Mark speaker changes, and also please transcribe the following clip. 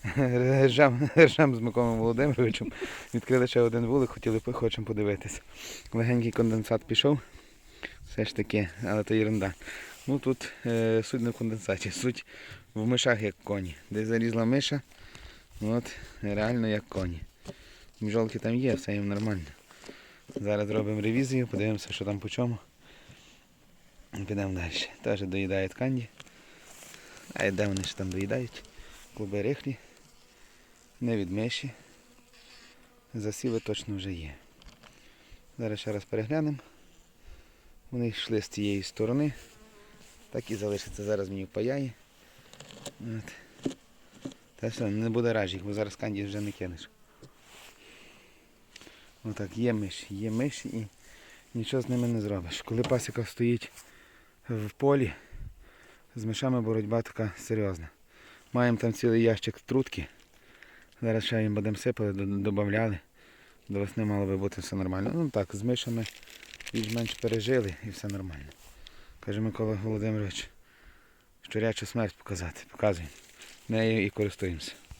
Speaker 1: Ржем, ржем з Миколою Володимировичем. Відкрили ще один вулик, хотіли хочемо подивитися. Легенький конденсат пішов. Все ж таки, але то ерунда. Ну тут е, суть не в конденсаті, суть в мишах як коні. Де залізла миша, от реально як коні. Міжолки там є, все їм нормально. Зараз зробимо ревізію, подивимося, що там по чому. Підемо далі. Теж доїдають канді. А де вони ж там доїдають? Клуби рихлі. Не від миші. Засіви точно вже є. Зараз ще раз переглянемо. Вони йшли з цієї сторони. Так і залишиться. Зараз мені впаяє. Та все, не буде ражі, бо зараз канді вже не кинеш. Отак, є миші, є миші і нічого з ними не зробиш. Коли пасіка стоїть в полі, з мишами боротьба така серйозна. Маємо там цілий ящик трутки. Зараз ще їм будемо сипати, додавали. До весни мало би бути все нормально. Ну так, з мишами більш-менш пережили і все нормально. Каже Микола Володимирович, щорячу смерть показати. Показуємо. Нею і користуємося.